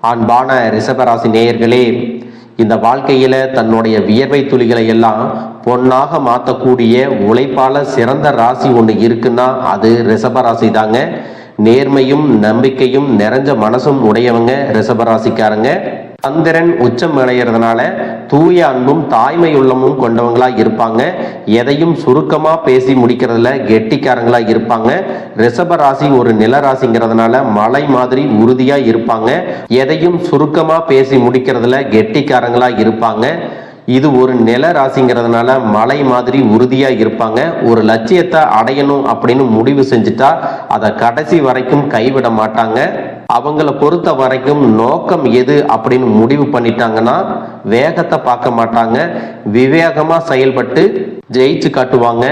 அன்பான ரிஷபராசி நேயர்களே இந்த வாழ்க்கையில தன்னுடைய வியர்வை துளிகளை எல்லாம் பொன்னாக மாற்றக்கூடிய உழைப்பால சிறந்த ராசி ஒன்று இருக்குன்னா அது ரிஷபராசி தாங்க. நேர்மையும் நம்பிக்கையும் நிறைஞ்ச மனசும் உடையவங்க ரிஷபராசிக்காரங்க. சந்திரன் உச்சம் விளையிறதுனால தூய அன்பும் தாய்மை உள்ளமும் கொண்டவங்களா இருப்பாங்க. எதையும் சுருக்கமா பேசி முடிக்கிறதுல கெட்டிக்காரங்களா இருப்பாங்க. ரிஷப ராசி ஒரு நில ராசிங்கிறதுனால மலை மாதிரி உறுதியா இருப்பாங்க. எதையும் சுருக்கமா பேசி முடிக்கிறதுல கெட்டிக்காரங்களா இருப்பாங்க. இது ஒரு நில ராசிங்கிறதுனால மலை மாதிரி உறுதியா இருப்பாங்க. ஒரு லட்சியத்தை அடையணும் அப்படின்னு முடிவு செஞ்சுட்டா அதை கடைசி வரைக்கும் கைவிட மாட்டாங்க. அவங்கள பொறுத்த வரைக்கும் நோக்கம் எது அப்படின்னு முடிவு பண்ணிட்டாங்கன்னா வேகத்தை பார்க்க மாட்டாங்க. விவேகமா செயல்பட்டு ஜெயிச்சு காட்டுவாங்க.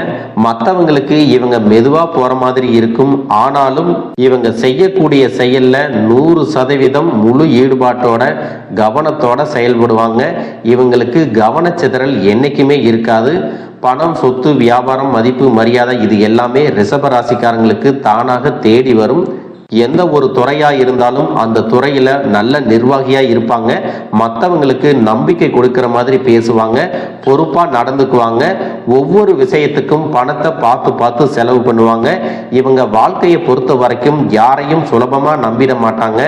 மற்றவங்களுக்கு இவங்க மெதுவா போற மாதிரி இருக்கும். ஆனாலும் இவங்க செய்யக்கூடிய செயல்ல நூறு சதவீதம் முழு ஈடுபாட்டோட கவனத்தோட செயல்படுவாங்க. இவங்களுக்கு கவனச்சிதறல் என்னைக்குமே இருக்காது. பணம் சொத்து வியாபாரம் மதிப்பு மரியாதை இது எல்லாமே ரிஷப ராசிக்காரங்களுக்கு தானாக தேடி வரும். எந்த ஒரு துறையா இருந்தாலும் அந்த துறையில நல்ல நிர்வாகியா இருப்பாங்க. மற்றவங்களுக்கு நம்பிக்கை கொடுக்கிற மாதிரி பேசுவாங்க பொறுப்பா நடந்துக்குவாங்க. ஒவ்வொரு விஷயத்துக்கும் பணத்தை பார்த்து பார்த்து செலவு பண்ணுவாங்க. இவங்க வாழ்க்கையை பொறுத்த வரைக்கும் யாரையும் சுலபமா நம்பிட மாட்டாங்க.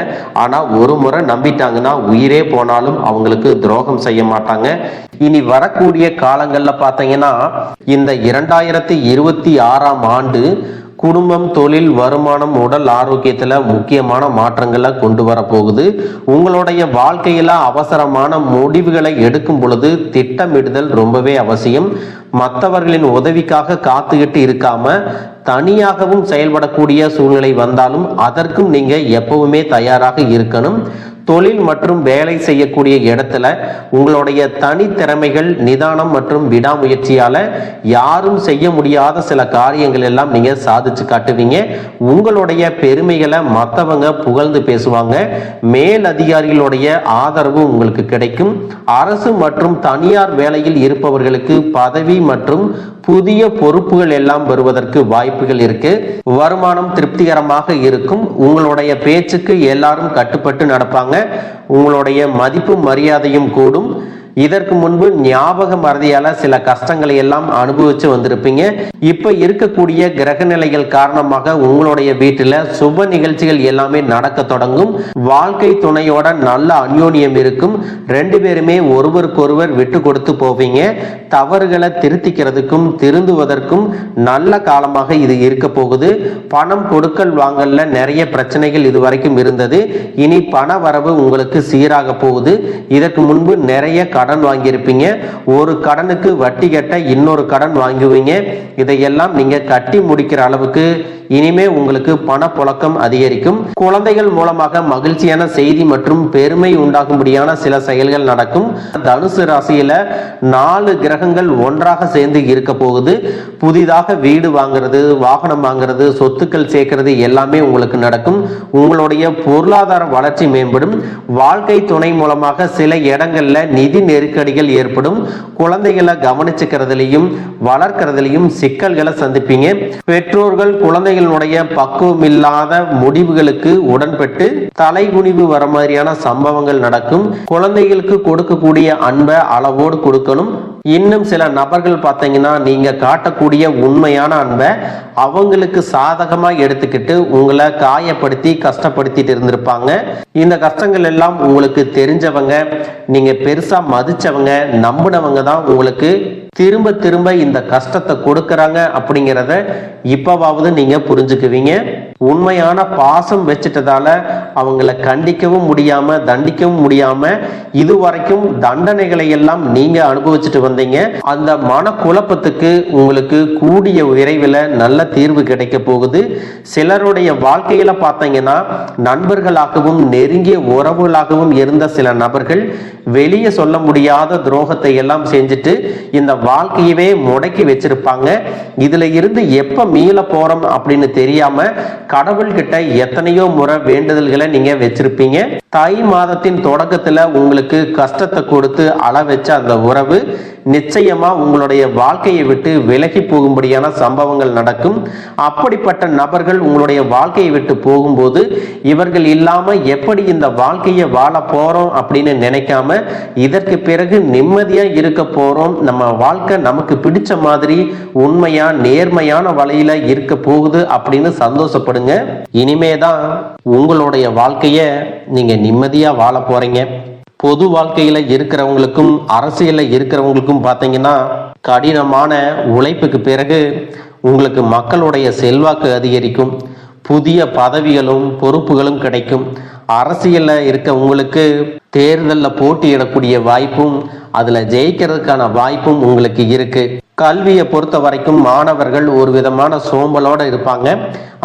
ஆனா ஒரு முறை நம்பிட்டாங்கன்னா உயிரே போனாலும் அவங்களுக்கு துரோகம் செய்ய மாட்டாங்க. இனி வரக்கூடிய காலங்கள்ல பார்த்தீங்கன்னா இந்த இரண்டாயிரத்தி இருபத்தி ஆறாம் ஆண்டு குடும்பம் தொழில் வருமானம் உடல் ஆரோக்கியத்தில் முக்கியமான மாற்றங்களை கொண்டு வரப்போகுது. உங்களுடைய வாழ்க்கையில் அவசரமான முடிவுகளை எடுக்கும் பொழுது திட்டமிடுதல் ரொம்பவே அவசியம். மற்றவர்களின் உதவிக்காக காத்துக்கிட்டு இருக்காம தனியாகவும் செயல்படக்கூடிய சூழ்நிலை வந்தாலும் அதற்கும் நீங்கள் எப்பவுமே தயாராக இருக்கணும். தொழில் மற்றும் வேலை செய்யக்கூடிய இடத்துல உங்களுடைய தனித்திறமைகள் நிதானம் மற்றும் விடாமுயற்சியால யாரும் செய்ய முடியாத சில காரியங்கள் எல்லாம் நீங்க சாதிச்சு காட்டுவீங்க. உங்களுடைய பெருமைகளை மற்றவங்க புகழ்ந்து பேசுவாங்க. மேல் அதிகாரிகளுடைய ஆதரவு உங்களுக்கு கிடைக்கும். அரசு மற்றும் தனியார் வேலையில் இருப்பவர்களுக்கு பதவி மற்றும் புதிய பொறுப்புகள் எல்லாம் வருவதற்கு வாய்ப்புகள் இருக்கு. வருமானம் திருப்திகரமாக இருக்கும். உங்களுடைய பேச்சுக்கு எல்லாரும் கட்டுப்பட்டு நடப்பாங்க. உங்களுடைய மதிப்பு மரியாதையும் கூடும். இதற்கு முன்பு ஞாபக மறதியால சில கஷ்டங்களை எல்லாம் அனுபவிச்சு வந்திருப்பீங்க. இப்ப இருக்கக்கூடிய கிரக நிலைகள் காரணமாக உங்களுடைய வீட்டுல சுப நிகழ்ச்சிகள் எல்லாமே நடக்க தொடங்கும். வாழ்க்கை துணையோட நல்ல அந்யோன்யம் இருக்கும். ரெண்டு பேருமே ஒருவருக்கொருவர் விட்டு கொடுத்து போவீங்க. தவறுகளை திருத்திக்கிறதுக்கும் திருந்துவதற்கும் நல்ல காலமாக இது இருக்க போகுது. பணம் கொடுக்கல் வாங்கல்ல நிறைய பிரச்சனைகள் இது வரைக்கும் இருந்தது. இனி பண வரவு உங்களுக்கு சீராக போகுது. இதற்கு முன்பு நிறைய கடன் வாங்கியிருப்பீங்க. ஒரு கடனுக்கு வட்டி கட்ட இன்னொரு கடன் வாங்குவீங்க. இதையெல்லாம் நீங்க கட்டி முடிக்கிற அளவுக்கு இனிமே உங்களுக்கு பணப்புழக்கம் அதிகரிக்கும். குழந்தைகள் மூலமாக மகிழ்ச்சியான செய்தி மற்றும் பெருமை உண்டாகும்படியான சில செயல்கள் நடக்கும். தனுசு ராசியில நாலு கிரகங்கள் ஒன்றாக சேர்ந்து இருக்க போகுது. புதிதாக வீடு வாங்குறது வாகனம் வாங்குறது சொத்துக்கள் சேர்க்கிறது எல்லாமே உங்களுக்கு நடக்கும். உங்களுடைய பொருளாதார வளர்ச்சி மேம்படும். வாழ்க்கை துணை மூலமாக சில இடங்கள்ல நிதி நெருக்கடிகள் ஏற்படும். குழந்தைகளை கவனிச்சுக்கிறதுலையும் வளர்க்கறதுலையும் சிக்கல்களை சந்திப்பீங்க. பெற்றோர்கள் குழந்தைகளுடைய பக்குவம் இல்லாத முடிவுகளுக்கு உடன்பட்டு தலைகுனிவு வர மாதிரியான சம்பவங்கள் நடக்கும். குழந்தைகளுக்கு கொடுக்கக்கூடிய அன்பை அளவோடு கொடுக்கணும். இன்னும் சில நபர்கள் பார்த்தீங்கன்னா நீங்க காட்டக்கூடிய உண்மையான அன்பை அவங்களுக்கு சாதகமா எடுத்துக்கிட்டு உங்களை காயப்படுத்தி கஷ்டப்படுத்திட்டு இருந்திருப்பாங்க. இந்த கஷ்டங்கள் எல்லாம் உங்களுக்கு தெரிஞ்சவங்க. நீங்க பெருசா மதிச்சவங்க நம்பினவங்க தான் உங்களுக்கு திரும்ப திரும்ப இந்த கஷ்டத்தை கொடுக்கறாங்க அப்படிங்கிறத இப்பவாவது நீங்க புரிஞ்சுக்குவீங்க. உண்மையான பாசம் வச்சுட்டதால அவங்கள கண்டிக்கவும் முடியாம தண்டிக்கவும் முடியாம இதுவரைக்கும் தண்டனைகளை எல்லாம் நீங்க அனுபவிச்சுட்டு வந்தீங்க. அந்த மன குழப்பத்துக்கு உங்களுக்கு கூடிய விரைவில் நல்ல தீர்வு கிடைக்க போகுது. சிலருடைய வாழ்க்கையில பார்த்தீங்கன்னா நண்பர்களாகவும் நெருங்கிய உறவுகளாகவும் இருந்த சில நபர்கள் வெளியே சொல்ல முடியாத துரோகத்தை எல்லாம் செஞ்சுட்டு இந்த வாழ்க்கையவே முடக்கி வச்சிருப்பாங்க. இதுல இருந்து எப்ப மீள போறோம் அப்படின்னு தெரியாம கடவுள்கிட்ட எத்தனையோ முறை வேண்டுதல்களை நீங்க வச்சிருப்பீங்க. தை மாதத்தின் தொடக்கத்துல உங்களுக்கு கஷ்டத்தை கொடுத்து அள வச்ச அந்த உறவு நிச்சயமா உங்களுடைய வாழ்க்கையை விட்டு விலகி போகும்படியான சம்பவங்கள் நடக்கும். அப்படிப்பட்ட நபர்கள் உங்களுடைய வாழ்க்கையை விட்டு போகும்போது இவர்கள் இல்லாம எப்படி இந்த வாழ்க்கையை வாழ போறோம் அப்படின்னு நினைக்காம இதற்கு பிறகு நிம்மதியா இருக்க போறோம். நம்ம வாழ்க்கை நமக்கு பிடிச்ச மாதிரி உண்மையா நேர்மையான வழியில இருக்க போகுது அப்படின்னு சந்தோஷப்படுங்க. இனிமேதான் உங்களுடைய வாழ்க்கைய நீங்க நிம்மதியா வாழ போறீங்க. பொது வாழ்க்கையில இருக்கிறவங்களுக்கும் அரசியல்ல இருக்கிறவங்களுக்கும் பார்த்தீங்கன்னா கடினமான உழைப்புக்கு பிறகு உங்களுக்கு மக்களுடைய செல்வாக்கு அதிகரிக்கும். புதிய பதவிகளும் பொறுப்புகளும் கிடைக்கும். அரசியல்ல இருக்க உங்களுக்கு தேர்தலில் போட்டியிடக்கூடிய வாய்ப்பும் அதில் ஜெயிக்கிறதுக்கான வாய்ப்பும் உங்களுக்கு இருக்கு. கல்வியை பொறுத்த வரைக்கும் மாணவர்கள் ஒரு விதமான சோம்பலோட இருப்பாங்க.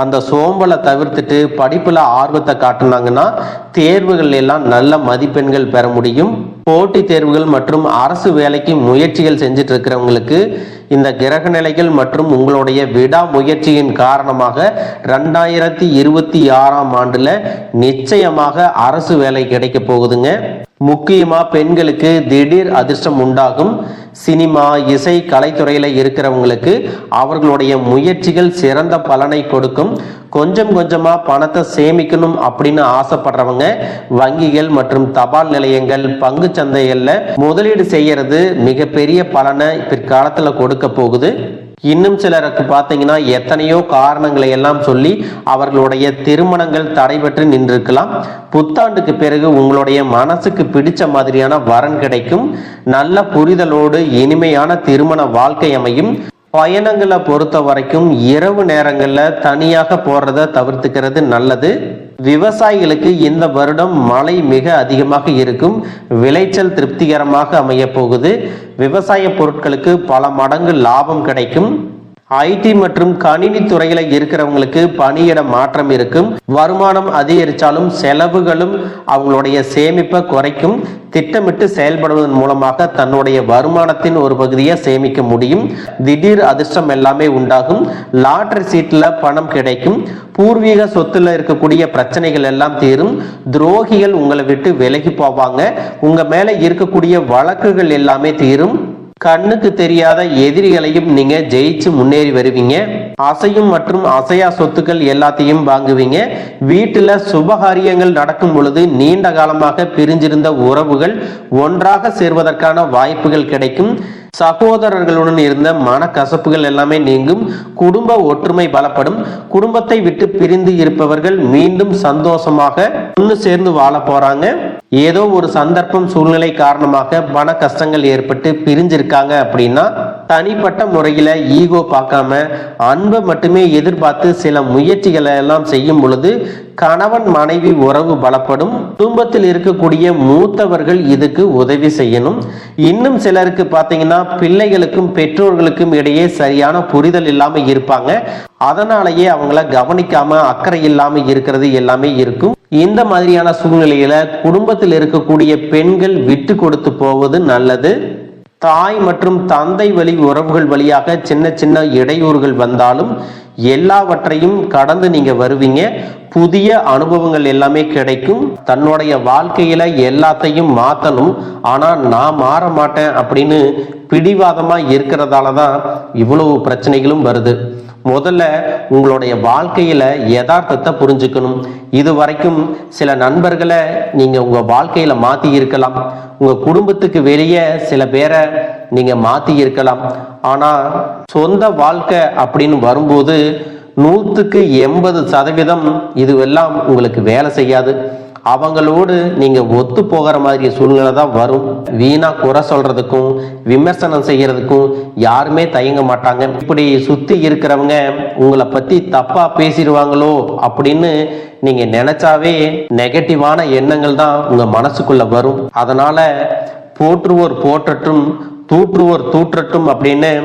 அந்த சோம்பலை தவிர்த்துட்டு படிப்புல ஆர்வத்தை காட்டுனாங்கன்னா தேர்வுகள் எல்லாம் நல்ல மதிப்பெண்கள் பெற முடியும். போட்டி தேர்வுகள் மற்றும் அரசு வேலைக்கு முயற்சிகள் செஞ்சுட்டு இருக்கிறவங்களுக்கு இந்த கிரக நிலைகள் மற்றும் உங்களுடைய விடா முயற்சியின் காரணமாக ரெண்டாயிரத்தி இருபத்தி ஆறாம் ஆண்டுல நிச்சயமாக அரசு வேலை கிடைக்க போகுதுங்க. முக்கியமா பெண்களுக்கு திடீர் அதிர்ஷ்டம் உண்டாகும். சினிமா இசை கலைத்துறையில இருக்கிறவங்களுக்கு அவர்களுடைய முயற்சிகள் சிறந்த பலனை கொடுக்கும். கொஞ்சம் கொஞ்சமா பணத்தை சேமிக்கணும் அப்படின்னு ஆசைப்படுறவங்க வங்கிகள் மற்றும் தபால் நிலையங்கள் பங்கு சந்தைகள்ல முதலீடு செய்யறது மிகப்பெரிய பலனை பிற்காலத்துல கொடுக்க போகுது. இன்னும் சிலருக்கு பார்த்தீங்கன்னா எத்தனையோ காரணங்களை எல்லாம் சொல்லி அவர்களுடைய திருமணங்கள் தடைபெற்று நின்றிருக்கலாம். புத்தாண்டுக்கு பிறகு உங்களுடைய மனசுக்கு பிடிச்ச மாதிரியான வரன் கிடைக்கும். நல்ல புரிதலோடு இனிமையான திருமண வாழ்க்கை அமையும். பயணங்களை பொறுத்த வரைக்கும் இரவு நேரங்களில் தனியாக போறத தவிர்த்துக்கிறது நல்லது. விவசாயிகளுக்கு இந்த வருடம் மழை மிக அதிகமாக இருக்கும். விளைச்சல் திருப்திகரமாக அமைய போகுது. விவசாய பொருட்களுக்கு பல மடங்கு லாபம் கிடைக்கும். ஐடி மற்றும் கணினி துறையில இருக்கிறவங்களுக்கு பணியிட மாற்றம் இருக்கும். வருமானம் அதிகரித்தாலும் செலவுகளும் அவங்களுடைய சேமிப்பை குறைக்கும். திட்டமிட்டு செயல்படுவதன் மூலமாக தன்னுடைய வருமானத்தின் ஒரு பகுதியை சேமிக்க முடியும். திடீர் அதிர்ஷ்டம் எல்லாமே உண்டாகும். லாட்டரி சீட்டில் பணம் கிடைக்கும். பூர்வீக சொத்துல இருக்கக்கூடிய பிரச்சனைகள் எல்லாம் தீரும். துரோகிகள் உங்களை விட்டு விலகி போவாங்க. உங்க மேல இருக்கக்கூடிய வழக்குகள் எல்லாமே தீரும். கண்ணுக்கு தெரியாத எதிரிகளையும் நீங்க ஜெயிச்சு முன்னேறி வருவீங்க. அசையும் மற்றும் அசையா சொத்துக்கள் எல்லாத்தையும் வாங்குவீங்க. வீட்டுல சுபகாரியங்கள் நடக்கும் பொழுது நீண்ட காலமாக பிரிஞ்சிருந்த உறவுகள் ஒன்றாக சேர்வதற்கான வாய்ப்புகள் கிடைக்கும். சகோதரர்களுடன் இருந்த மனக்கசப்புகள் எல்லாமே நீங்கும். குடும்ப ஒற்றுமை பலப்படும். குடும்பத்தை விட்டு பிரிந்து இருப்பவர்கள் மீண்டும் சந்தோஷமாக ஒன்று சேர்ந்து வாழ போறாங்க. ஏதோ ஒரு சந்தர்ப்பம் சூழ்நிலை காரணமாக பண கஷ்டங்கள் ஏற்பட்டு பிரிஞ்சிருக்காங்க அப்படின்னா தனிப்பட்ட முறையில ஈகோ பார்க்காம அன்பை மட்டுமே எதிர்பார்த்து சில முயற்சிகளை எல்லாம் செய்யும் பொழுது கணவன் மனைவி உறவு பலப்படும். குடும்பத்தில் இருக்கக்கூடிய மூத்தவர்கள் இதுக்கு உதவி செய்யணும். இன்னும் சிலருக்கு பார்த்தீங்கன்னா பிள்ளைகளுக்கும் பெற்றோர்களுக்கும் இடையே சரியான புரிதல் இல்லாம இருப்பாங்க. அதனாலேயே அவங்கள கவனிக்காம அக்கறை இல்லாம இருக்கிறது எல்லாமே இருக்கும். இந்த மாதிரியான சூழ்நிலையில குடும்பத்தில் இருக்கக்கூடிய பெண்கள் விட்டு கொடுத்து போவது நல்லது. தாய் மற்றும் தந்தை வழி உறவுகள் வழியாக சின்ன சின்ன இடையூறுகள் வந்தாலும் எல்லாவற்றையும் கடந்து நீங்க வருவீங்க. புதிய அனுபவங்கள் எல்லாமே கிடைக்கும். தன்னுடைய வாழ்க்கையில எல்லாத்தையும் மாத்தணும். ஆனா நான் மாற மாட்டேன் அப்படின்னு பிடிவாதமா இருக்கிறதால தான் இவ்வளவு பிரச்சனைகளும் வருது. முதல்ல உங்களுடைய வாழ்க்கையில யதார்த்தத்தை புரிஞ்சுக்கணும். இது வரைக்கும் சில நண்பர்களை நீங்க உங்க வாழ்க்கையில மாத்தி இருக்கலாம். உங்க குடும்பத்துக்கு வெளியே சில பேரை நீங்க மாத்தி இருக்கலாம். ஆனா சொந்த வாழ்க்கை அப்படின்னு வரும்போது நூற்றுக்கு எண்பது சதவீதம் இதுவெல்லாம் உங்களுக்கு வேலை செய்யாது. அவங்களோடு நீங்க ஒத்து போகிற மாதிரி சூழ்நிலை தான் வரும். வீணா குறை சொல்றதுக்கும் விமர்சனம் செய்யறதுக்கும் யாருமே தயங்க மாட்டாங்க. இப்படி சுத்தி இருக்கிறவங்க உங்களை பத்தி தப்பா பேசிடுவாங்களோ அப்படின்னு நீங்க நினைச்சாவே நெகட்டிவான எண்ணங்கள் தான் உங்க மனசுக்குள்ள வரும். அதனால போற்றுவோர் போற்றட்டும் தூற்றுவோர் தூற்றட்டும் அப்படின்னு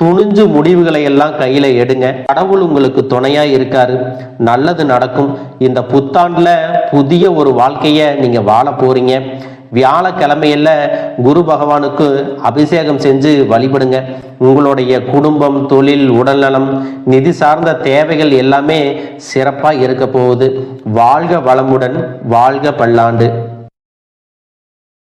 துணிஞ்சு முடிவுகளை எல்லாம் கையில எடுங்க. கடவுள் உங்களுக்கு துணையா இருக்காரு. நல்லது நடக்கும். இந்த புத்தாண்டுல புதிய ஒரு வாழ்க்கைய நீங்க வாழ போறீங்க. வியாழக்கிழமையில குரு பகவானுக்கு அபிஷேகம் செஞ்சு வழிபடுங்க. உங்களுடைய குடும்பம் தொழில் உடல்நலம் நிதி சார்ந்த தேவைகள் எல்லாமே சிறப்பா இருக்க போகுது. வாழ்க வளமுடன் வாழ்க பல்லாண்டு.